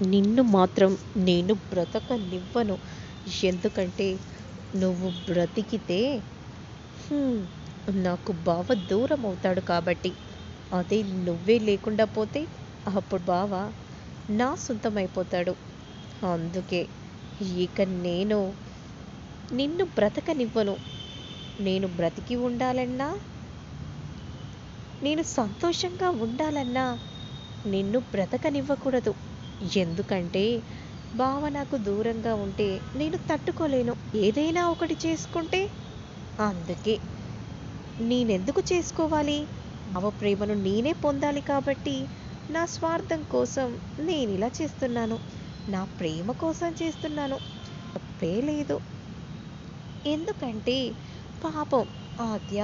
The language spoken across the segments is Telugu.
నిన్ను మాత్రం నేను బ్రతకనివ్వను. ఎందుకంటే నువ్వు బ్రతికితే నాకు బావ దూరం అవుతాడు కాబట్టి. అదే నువ్వే లేకుండా పోతే అప్పుడు బావ నా సొంతమైపోతాడు. అందుకే ఇక నేను నిన్ను బ్రతకనివ్వను. నేను బ్రతికి ఉండాలన్నా నేను సంతోషంగా ఉండాలన్నా నిన్ను బ్రతకనివ్వకూడదు. ఎందుకంటే బావ నాకు దూరంగా ఉంటే నేను తట్టుకోలేను. ఏదైనా ఒకటి చేసుకుంటే అందుకే. నేనెందుకు చేసుకోవాలి? బావ ప్రేమను నేనే పొందాలి కాబట్టి నా స్వార్థం కోసం నేను ఇలా చేస్తున్నాను. నా ప్రేమ కోసం చేస్తున్నాను. తప్పే లేదు. ఎందుకంటే పాపం ఆద్య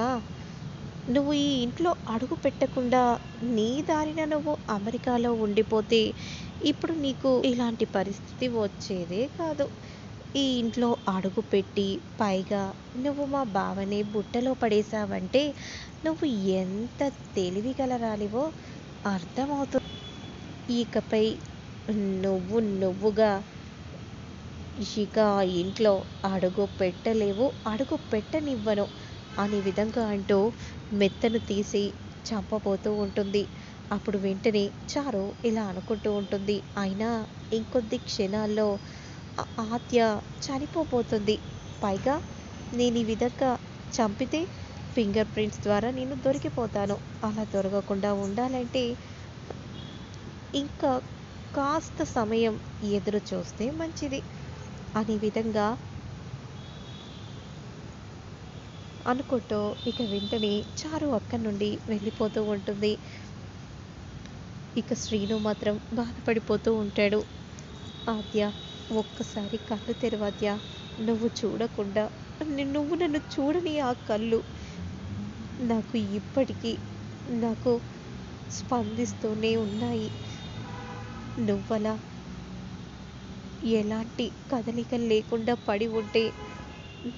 నువ్వు ఈ ఇంట్లో అడుగు పెట్టకుండా నీ దారిన నువ్వు అమెరికాలో ఉండిపోతే ఇప్పుడు నీకు ఇలాంటి పరిస్థితి వచ్చేదే కాదు. ఈ ఇంట్లో అడుగు పెట్టి పైగా నువ్వు మా బావని బుట్టలో పడేశావంటే నువ్వు ఎంత తెలివిగలరాలివో అర్థమవుతుంది ఇకపై నువ్వు నువ్వుగా ఇక ఇంట్లో అడుగు పెట్టలేవు అడుగు పెట్టనివ్వను. అనే విధంగా అంటూ మెత్తను తీసి చంపబోతూ ఉంటుంది. అప్పుడు వెంటనే చారు ఇలా అనుకుంటూ ఉంటుంది. అయినా ఇంకొద్ది క్షణాల్లో ఆత్య చనిపోబోతుంది. పైగా నేను ఈ విధంగా చంపితే ఫింగర్ ప్రింట్స్ ద్వారా నేను దొరికిపోతాను. అలా దొరకకుండా ఉండాలంటే ఇంకా కాస్త సమయం ఎదురు చూస్తే మంచిది. అనే విధంగా అనుకుంటూ ఇక వెంటనే చారు అక్కడి నుండి వెళ్ళిపోతూ ఉంటుంది. ఇక శ్రీను మాత్రం బాధపడిపోతూ ఉంటాడు. ఆద్య ఒక్కసారి కళ్ళు తెరవాద్య నువ్వు చూడకుండా నువ్వు నన్ను చూడని ఆ కళ్ళు. నాకు ఇప్పటికీ నాకు స్పందిస్తూనే ఉన్నాయి. నువ్వలా ఎలాంటి కదలికలు లేకుండా పడి ఉంటే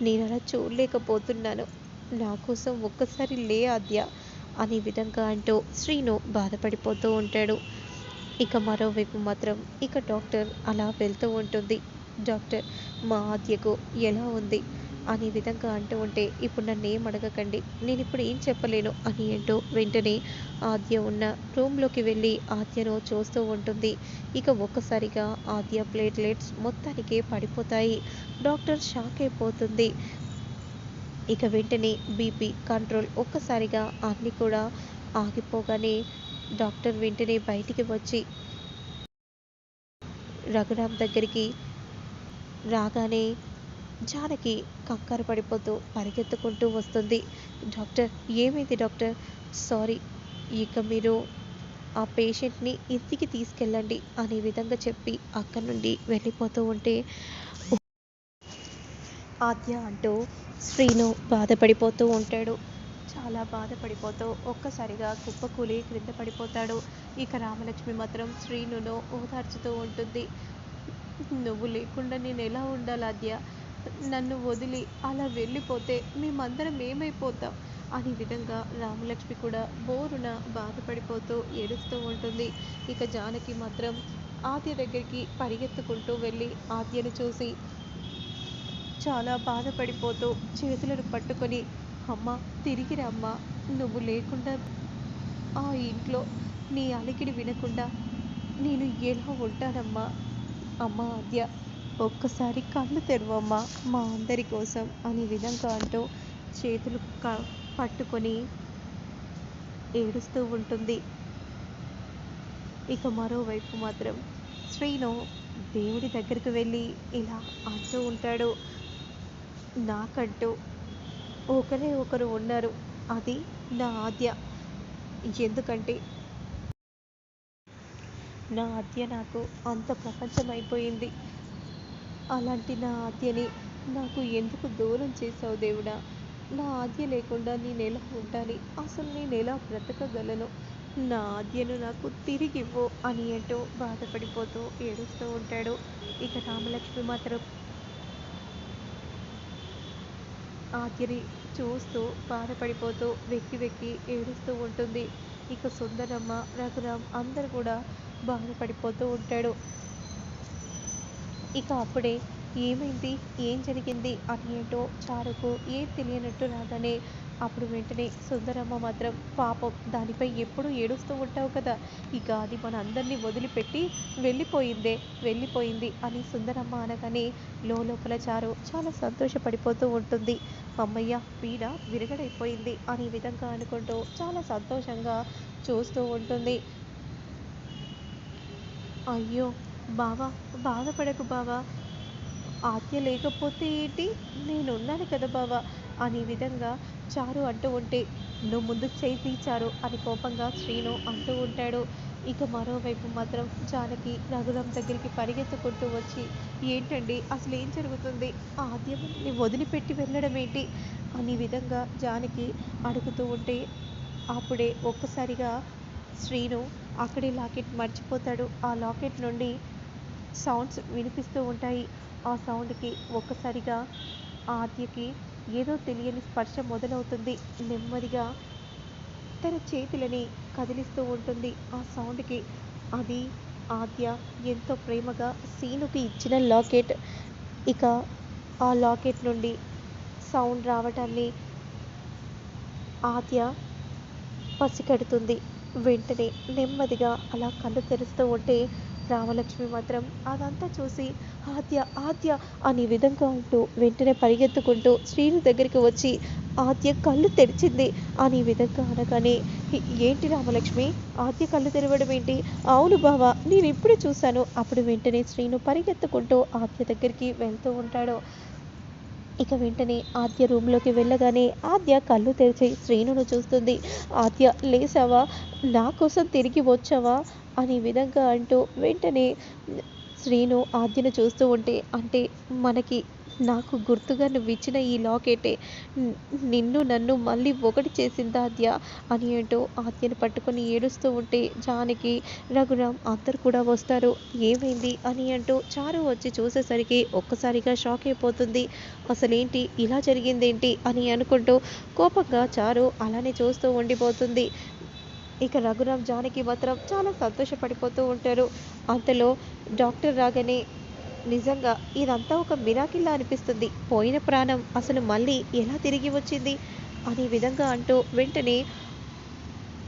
నేను అలా చూడలేకపోతున్నాను. నా కోసం ఒక్కసారి లే ఆద్య అనే విధంగా అంటూ శ్రీను బాధపడిపోతూ ఉంటాడు. ఇక మరోవైపు మాత్రం ఇక డాక్టర్ అలా వెళ్తూ ఉంటుంది. డాక్టర్ మా ఆద్యకు ఎలా ఉంది? అనే విధంగా అంటూ ఉంటే ఇప్పుడు నన్ను ఏం అడగకండి? నేను ఇప్పుడు ఏం చెప్పలేను? అని అంటూ వెంటనే ఆద్య ఉన్న రూమ్లోకి వెళ్ళి ఆద్యను చూస్తూ ఉంటుంది. ఇక ఒక్కసారిగా ఆద్య ప్లేట్లెట్స్ మొత్తానికి పడిపోతాయి. డాక్టర్ షాక్ అయిపోతుంది. ఇక వెంటనే బీపీ కంట్రోల్ ఒక్కసారిగా అన్నీ కూడా ఆగిపోగానే డాక్టర్ వెంటనే బయటికి వచ్చి రఘురామ్ దగ్గరికి రాగానే జానకి కంగారు పడిపోతూ పరిగెత్తుకుంటూ వస్తుంది. డాక్టర్ ఏమైంది డాక్టర్? సారీ ఇక మీరు ఆ పేషెంట్ని ఇంటికి తీసుకెళ్ళండి అనే విధంగా చెప్పి అక్కడి నుండి వెళ్ళిపోతూ ఉంటే ఆద్య అంటూ శ్రీను బాధపడిపోతూ ఉంటాడు. చాలా బాధపడిపోతూ ఒక్కసారిగా కుప్పకూలి క్రింద పడిపోతాడు. ఇక రామలక్ష్మి మాత్రం శ్రీనును ఓదార్చుతూ ఉంటుంది. నువ్వు లేకుండా నేను ఎలా ఉండాలి ఆద్య? నన్ను వదిలి అలా వెళ్ళిపోతే మేమందరం ఏమైపోతాం? అనే విధంగా రామలక్ష్మి కూడా బోరున బాధపడిపోతూ ఏడుస్తూ ఉంటుంది. ఇక జానకి మాత్రం ఆద్య దగ్గరికి పరిగెత్తుకుంటూ వెళ్ళి ఆద్యను చూసి చాలా బాధపడిపోతూ చేతులను పట్టుకొని అమ్మ తిరిగి రమ్మ నువ్వు లేకుండా ఆ ఇంట్లో నీ అలికిడి వినకుండా నేను ఎలా ఉంటానమ్మా? అమ్మ ఆద్య ఒక్కసారి కళ్ళు తెరవమ్మా మా అందరి కోసం అనే విధంగా అంటూ చేతులు క పట్టుకొని ఏడుస్తూ ఉంటుంది. ఇక మరోవైపు మాత్రం శ్రీను దేవుడి దగ్గరికి వెళ్ళి ఇలా అంటూ ఉంటాడు. నాకంటూ ఒకరే ఒకరు ఉన్నారు. అది నా ఆద్య. ఎందుకంటే నా ఆద్య నాకు అంత ప్రపంచం అయిపోయింది అలాంటి నా ఆద్యని నాకు ఎందుకు దూరం చేసావు దేవుడా? నా ఆద్య లేకుండా నేను ఎలా ఉండాలి? అసలు నేను ఎలా బ్రతకగలను? నా ఆద్యను నాకు తిరిగి ఇవ్వు అని అంటూ బాధపడిపోతూ ఏడుస్తూ ఉంటాడు. ఇక రామలక్ష్మి మాత్రం ఆద్యని చూస్తూ బాధపడిపోతూ వెక్కి వెక్కి ఏడుస్తూ ఉంటుంది. ఇక సుందరమ్మ రఘురామ్ అందరు కూడా బాధపడిపోతూ ఉంటాడు ఇక అప్పుడే ఏమైంది? ఏం జరిగింది? అని ఏంటో చారుకు ఏం తెలియనట్టు రాగానే అప్పుడు వెంటనే సుందరమ్మ మాత్రం పాపం దానిపై ఎప్పుడూ ఏడుస్తూ ఉంటావు కదా? ఇక అది మన అందరినీ వదిలిపెట్టి వెళ్ళిపోయిందే వెళ్ళిపోయింది అని సుందరమ్మ అనగానే లోపల చారు చాలా సంతోషపడిపోతూ ఉంటుంది. అమ్మయ్య పీడ విరగడైపోయింది అనే విధంగా అనుకుంటూ చాలా సంతోషంగా చూస్తూ ఉంటుంది. అయ్యో బావా బాధపడకు బావా. ఆత్య లేకపోతే ఏంటి? నేనున్నాను కదా బావా. అనే విధంగా చారు అంటూ ఉంటే నువ్వు ముందుకు చేయి తీచారు అని కోపంగా శ్రీను అంటూ ఉంటాడు. ఇక మరోవైపు మాత్రం జానకి రఘురాం దగ్గరికి పరిగెత్తుకుంటూ వచ్చి ఏంటండి? అసలు ఏం జరుగుతుంది? ఆద్యమని వదిలిపెట్టి వెళ్ళడం ఏంటి? అనే విధంగా జానకి అడుగుతూ ఉంటే అప్పుడే ఒక్కసారిగా శ్రీను అక్కడే లాకెట్ మర్చిపోతాడు. ఆ లాకెట్ నుండి సౌండ్స్ వినిపిస్తూ ఉంటాయి. ఆ సౌండ్కి ఒక్కసారిగా ఆద్యకి ఏదో తెలియని స్పర్శ మొదలవుతుంది. నెమ్మదిగా తన చేతులని కదిలిస్తూ ఉంటుంది. ఆ సౌండ్కి అది ఆద్య ఎంతో ప్రేమగా సీనుకి ఇచ్చిన లాకెట్. ఇక ఆ లాకెట్ నుండి సౌండ్ రావటాన్ని ఆద్య పసిగడుతుంది. వెంటనే నెమ్మదిగా అలా కళ్ళు తెరుస్తూ ఉంటే రామలక్ష్మి మాత్రం అదంతా చూసి ఆద్య ఆద్య అనే విధంగా అంటూ వెంటనే పరిగెత్తుకుంటూ శ్రీను దగ్గరికి వచ్చి ఆద్య కళ్ళు తెరిచింది అనే విధంగా అనగానే ఏంటి రామలక్ష్మి? ఆద్య కళ్ళు తెరవడం ఏంటి? అవును బావా నేను ఇప్పుడే చూశాను. అప్పుడు వెంటనే శ్రీను పరిగెత్తుకుంటూ ఆద్య దగ్గరికి వెళ్తూ ఉంటాడు. ఇక వెంటనే ఆద్య రూమ్లోకి వెళ్ళగానే ఆద్య కళ్ళు తెరిచి శ్రీనును చూస్తుంది. ఆద్య లేసావా? నా కోసం తిరిగి వచ్చావా? అనే విధంగా అంటూ వెంటనే శ్రీను ఆద్యను చూస్తూ ఉంటే అంటే మనకి నాకు గుర్తుగా నువ్వు ఇచ్చిన ఈ లాకెటే నిన్ను నన్ను మళ్ళీ ఒకటి చేసింది ఆద్య అని అంటూ ఆద్యను పట్టుకొని ఏడుస్తూ ఉంటే జానికి రఘురామ్ అందరు కూడా వస్తారు. ఏమైంది అని అంటూ చారు వచ్చి చూసేసరికి ఒక్కసారిగా షాక్ అయిపోతుంది. అసలేంటి? ఇలా జరిగిందేంటి? అని అనుకుంటూ కోపంగా చారు అలానే చూస్తూ ఉండిపోతుంది. ఇక రఘురామ్ జానకి మాత్రం చాలా సంతోషపడిపోతూ ఉంటారు. అంతలో డాక్టర్ రాగానే నిజంగా ఇదంతా ఒక మిరాకిల్లా అనిపిస్తుంది. పోయిన ప్రాణం అసలు మళ్ళీ ఎలా తిరిగి వచ్చింది? అనే విధంగా అంటూ వెంటనే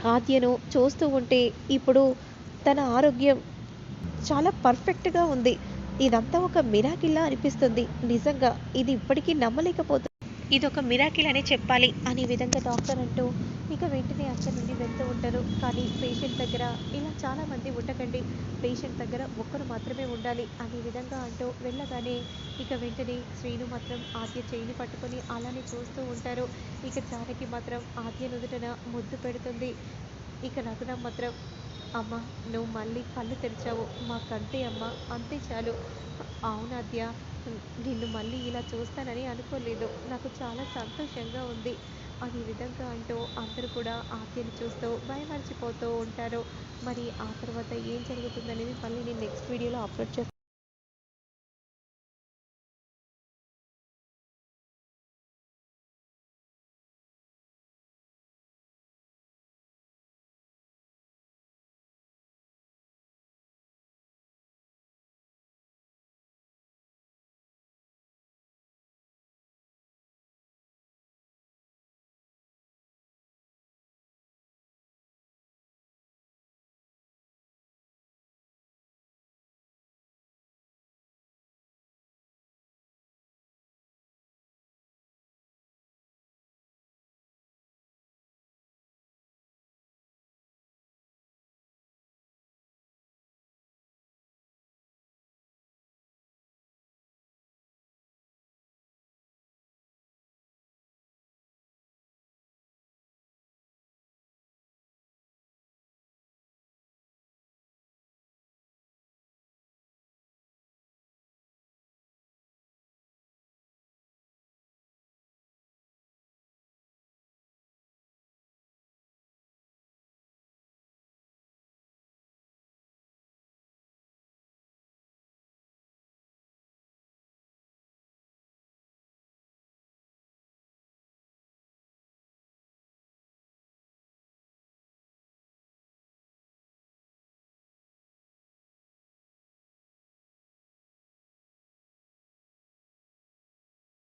ఆద్యను చూస్తూ ఉంటే ఇప్పుడు తన ఆరోగ్యం చాలా పర్ఫెక్ట్గా ఉంది. ఇదంతా ఒక మిరాకిల్లా అనిపిస్తుంది. నిజంగా ఇది ఇప్పటికీ నమ్మలేకపోతుంది ఇది ఒక మిరాకిల్ అనే చెప్పాలి. అనే విధంగా డాక్టర్ అంటూ ఇక వెంటనే అక్కడి నుండి వెళ్తూ ఉంటారు. కానీ పేషెంట్ దగ్గర ఇలా చాలామంది ఉండకండి. పేషెంట్ దగ్గర ఒక్కరు మాత్రమే ఉండాలి అనే విధంగా అంటూ వెళ్ళగానే ఇక వెంటనే శ్రీను మాత్రం ఆద్య చేయిని పట్టుకొని అలానే చూస్తూ ఉంటారు. ఇక జానకి మాత్రం ఆద్య నుదుటన ముద్దు పెడుతుంది. ఇక రఘురామ్ మాత్రం అమ్మ నువ్వు మళ్ళీ కళ్ళు తెరిచావు. మాకంతే అమ్మ అంతే చాలు. అవునాద్య నిన్ను మళ్ళీ ఇలా చూస్తానని అనుకోలేదు. నాకు చాలా సంతోషంగా ఉంది. అది విధంగా అంటూ అందరూ కూడా ఆద్యని చూస్తూ భయమర్చిపోతూ ఉంటారు. మరి ఆ తర్వాత ఏం జరుగుతుందనేది మళ్ళీ నేను నెక్స్ట్ వీడియోలో అప్లోడ్ చేస్తాను.